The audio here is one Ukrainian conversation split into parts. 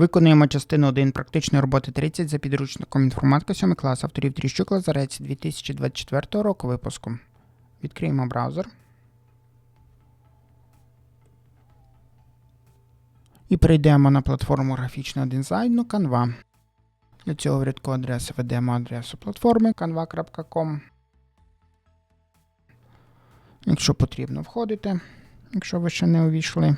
Виконуємо частину 1 практичної роботи 30 за підручником інформатика 7 клас авторів Тріщук Лазарець 2024 року випуску. Відкриємо браузер. І перейдемо на платформу графічного дизайну Canva. Для цього в рядку адреси введемо адресу платформи canva.com. Якщо потрібно, входите, якщо ви ще не увійшли.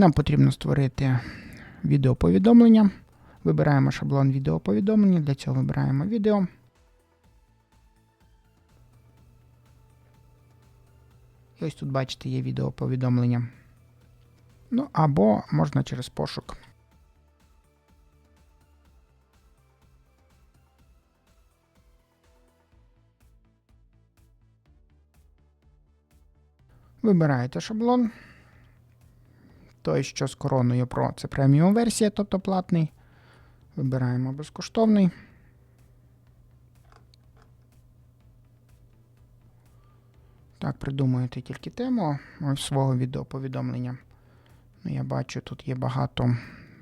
Нам потрібно створити відеоповідомлення. Вибираємо шаблон відеоповідомлення. Для цього вибираємо відео. І ось тут, бачите, є відеоповідомлення. Ну, або можна через пошук. Вибираєте шаблон. Той, що з короною Pro, це преміум версія, тобто платний. Вибираємо безкоштовний. Так, придумуєте тільки тему ось свого відеоповідомлення. Ну, я бачу, тут є багато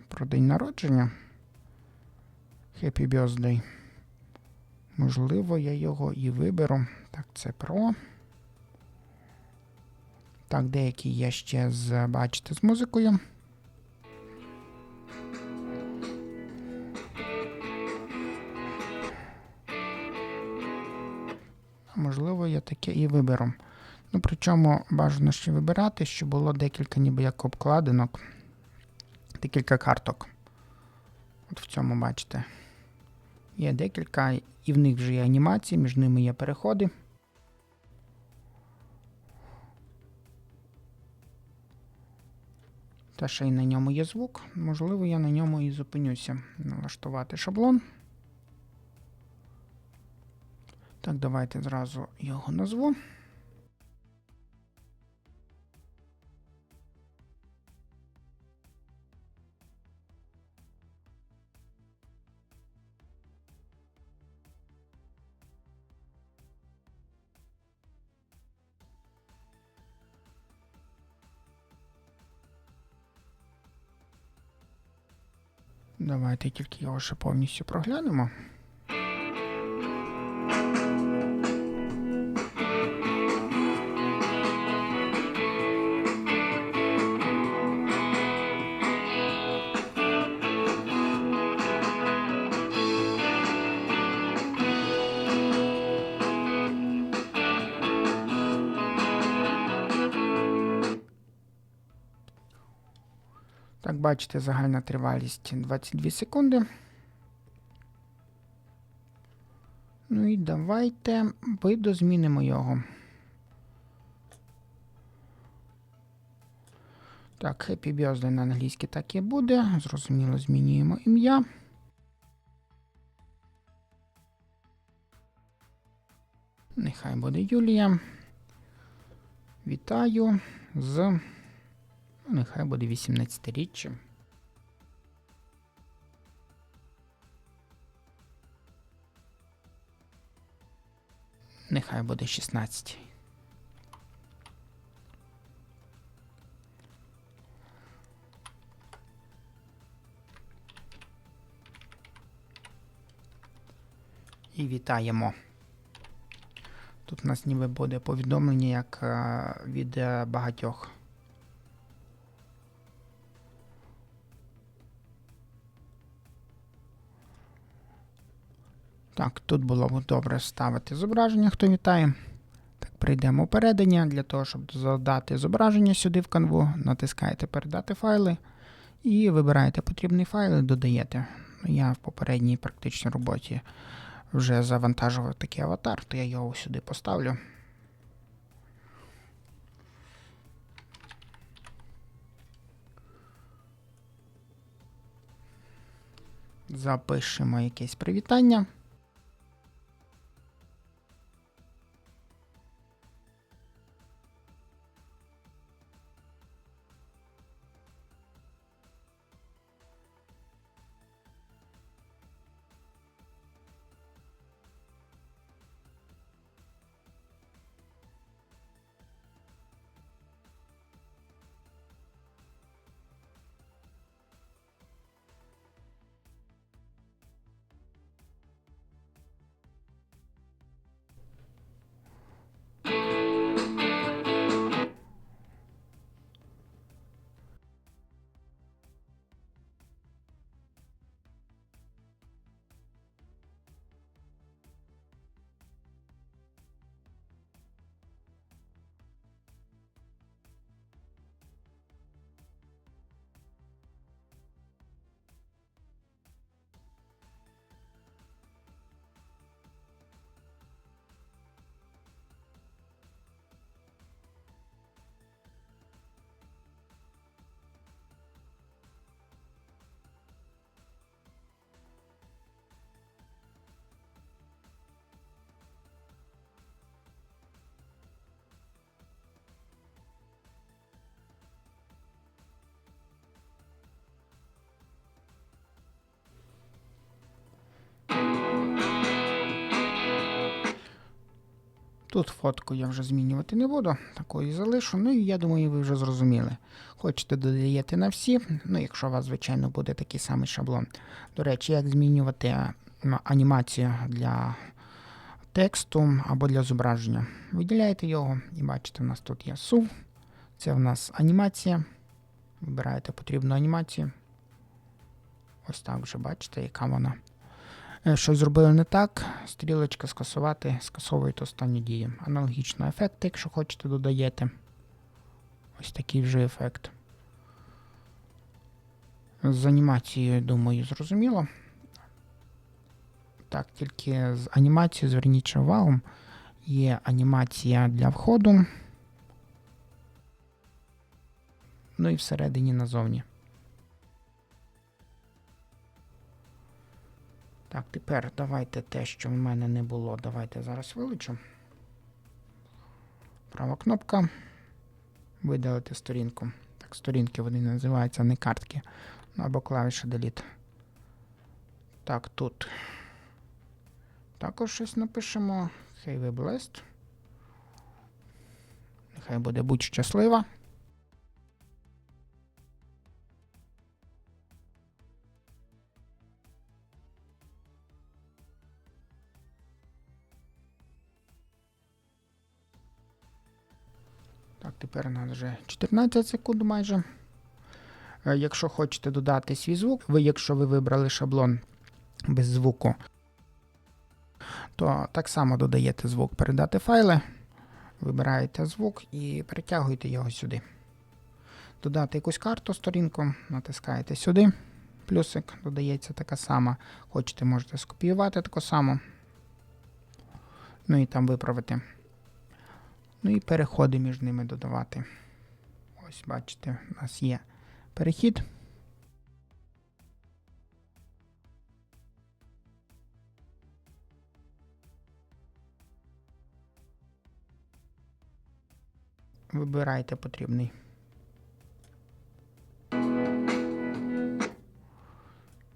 про день народження. Happy Birthday. Можливо, я його і виберу. Так, це Pro. Так, деякі є ще з, бачите, з музикою. Можливо, я таке і виберу. Ну, причому бажано ще вибирати, щоб було декілька ніби як обкладинок, декілька карток. От в цьому бачите. Є декілька, і в них вже є анімації, між ними є переходи. Та ще й на ньому є звук. Можливо, я на ньому і зупинюся. Налаштувати шаблон. Так, давайте зразу його назву. Давайте тільки його ще повністю проглянемо. Так, бачите, загальна тривалість 22 секунди. Ну і давайте видозмінимо його. Так, Happy Birthday на англійській так і буде. Зрозуміло, змінюємо ім'я. Нехай буде Юлія. Вітаю з. Нехай буде 18-річчя. Нехай буде 16. І вітаємо. Тут у нас ніби буде повідомлення як е, від е, багатьох. Так, тут було б добре ставити зображення, хто вітає. Так, прийдемо передання. Для того, щоб задати зображення сюди в канву, натискаєте Передати файли і вибираєте потрібний файл і додаєте. Я в попередній практичній роботі вже завантажував такий аватар, то я його сюди поставлю. Запишемо якесь привітання. Тут фотку я вже змінювати не буду, такої залишу. Ну і я думаю, ви вже зрозуміли. Хочете додаєте на всі, ну якщо у вас, звичайно, буде такий самий шаблон. До речі, як змінювати анімацію для тексту або для зображення. Виділяєте його і бачите, у нас тут є SUV. Це в нас анімація. Вибираєте потрібну анімацію. Ось так вже бачите, яка вона. Е, Щось зробили не так, стрілочка скасувати, скасовуєте останні дії. Аналогічно ефекти, якщо хочете, додаєте. Ось такий вже ефект. З анімацією, думаю, зрозуміло. Так, тільки з анімацією зверніть увагу. Є анімація для входу. Ну і всередині назовні. Так, тепер давайте те, що в мене не було. Давайте зараз вилучу. Права кнопка. Видалити сторінку. Так, сторінки вони називаються не картки. Ну, або клавіша Delete. Так, тут. Також щось напишемо. Хай ви blessed. Нехай буде будь щаслива. Тепер у нас вже 14 секунд майже. Е, Якщо хочете додати свій звук, ви, якщо ви вибрали шаблон без звуку, то так само додаєте звук передати файли, вибираєте звук і перетягуєте його сюди. Додати якусь карту, сторінку, натискаєте сюди. Плюсик додається така сама. Хочете, можете скопіювати таку саму. Ну і там виправити. Ну і переходи між ними додавати. Ось, бачите, у нас є перехід. Вибирайте потрібний.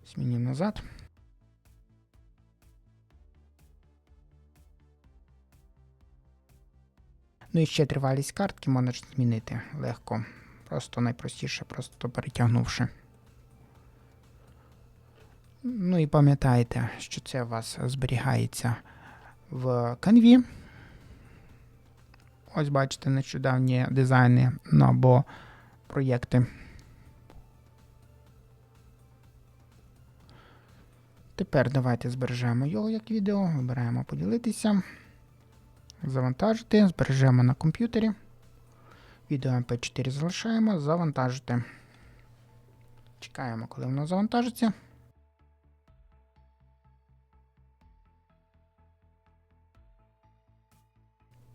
Змінюємо назад. Ну і ще тривалість картки можна змінити легко. Просто найпростіше, просто перетягнувши. Ну і пам'ятайте, що це у вас зберігається в канві. Ось бачите нещодавні дизайни ну, або проєкти. Тепер давайте збережемо його як відео, вибираємо поділитися. Завантажити, збережемо на комп'ютері. Відео MP4 залишаємо, завантажити. Чекаємо, коли воно завантажиться.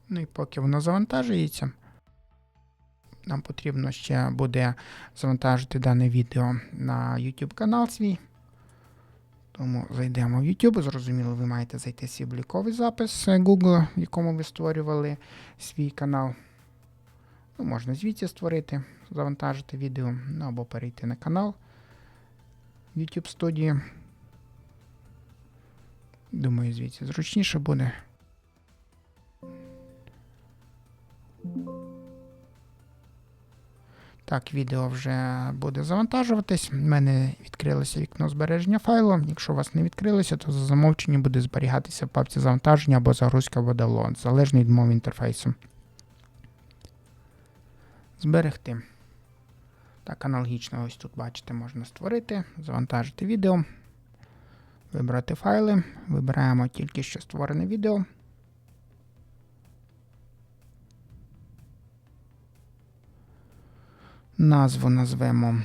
Ну і поки воно завантажується, нам потрібно ще буде завантажити дане відео на YouTube канал свій. Тому зайдемо в YouTube. Зрозуміло, ви маєте зайти свій обліковий запис Google, в якому ви створювали свій канал. Ну, Можна звідси створити, завантажити відео, ну або перейти на канал YouTube студії. Думаю, звідси зручніше буде. Так, відео вже буде завантажуватись. У мене відкрилося вікно збереження файлу. Якщо у вас не відкрилося, то за замовченням буде зберігатися в папці завантаження або загрузка або download, залежно від мови інтерфейсу. Зберегти. Так, аналогічно, ось тут, бачите, можна створити, завантажити відео, вибрати файли. Вибираємо тільки що створене відео. Назву назвемо.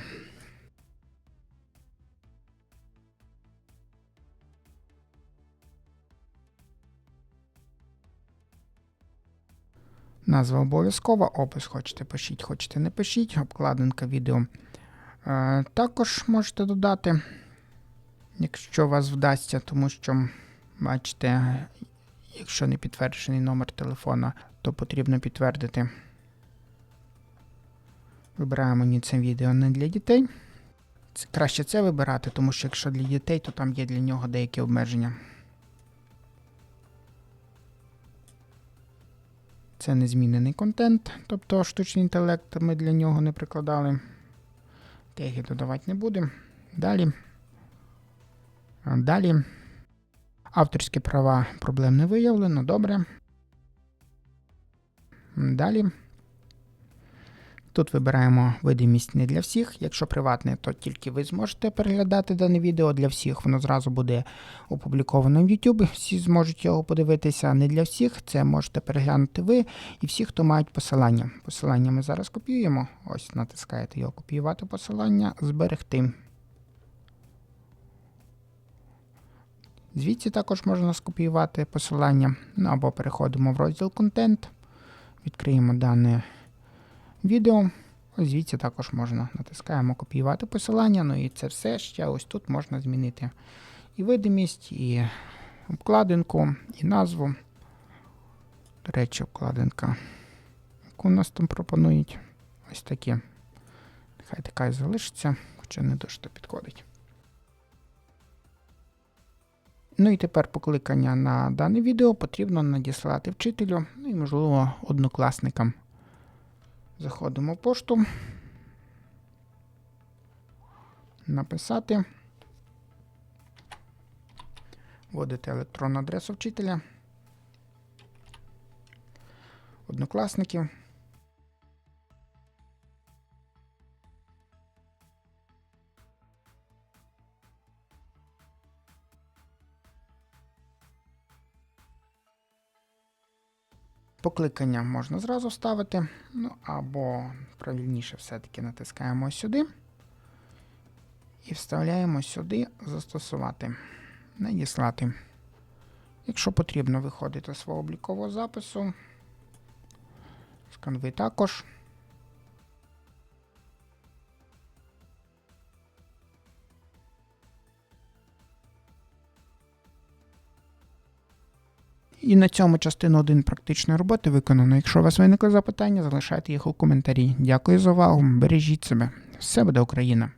Назва обов'язкова, опис хочете пишіть, хочете не пишіть, обкладинка відео. Е, також можете додати, якщо вас вдасться, тому що, бачите, якщо не підтверджений номер телефона, то потрібно підтвердити. Вибираємо ні це відео не для дітей. Це, краще це вибирати, тому що якщо для дітей, то там є для нього деякі обмеження. це незмінений контент, тобто штучний інтелект ми для нього не прикладали. Теги додавати не будемо. Далі. Далі. Авторські права проблем не виявлено. Добре. Далі. Тут вибираємо видимість не для всіх. Якщо приватне, то тільки ви зможете переглядати дане відео. Для всіх воно зразу буде опубліковано в YouTube. Всі зможуть його подивитися. Не для всіх. Це можете переглянути ви і всі, хто мають посилання. Посилання ми зараз копіюємо. Ось натискаєте його копіювати посилання, зберегти. Звідси також можна скопіювати посилання. Ну або переходимо в розділ контент, відкриємо дане відео. Ось звідси також можна натискаємо копіювати посилання. Ну і це все ще ось тут можна змінити і видимість, і обкладинку, і назву. До речі, обкладинка, яку нас там пропонують. Ось такі. Нехай така і залишиться, хоча не дуже то підходить. Ну і тепер покликання на дане відео потрібно надіслати вчителю, ну і, можливо, однокласникам. Заходимо в пошту. Написати. Вводите електронну адресу вчителя. Однокласників. Покликання можна зразу ставити, ну або правильніше все-таки натискаємо сюди і вставляємо сюди застосувати, надіслати. Якщо потрібно виходити з свого облікового запису, з канви також. І на цьому частину 1 практичної роботи виконано. Якщо у вас виникли запитання, залишайте їх у коментарі. Дякую за увагу. Бережіть себе. Все буде Україна!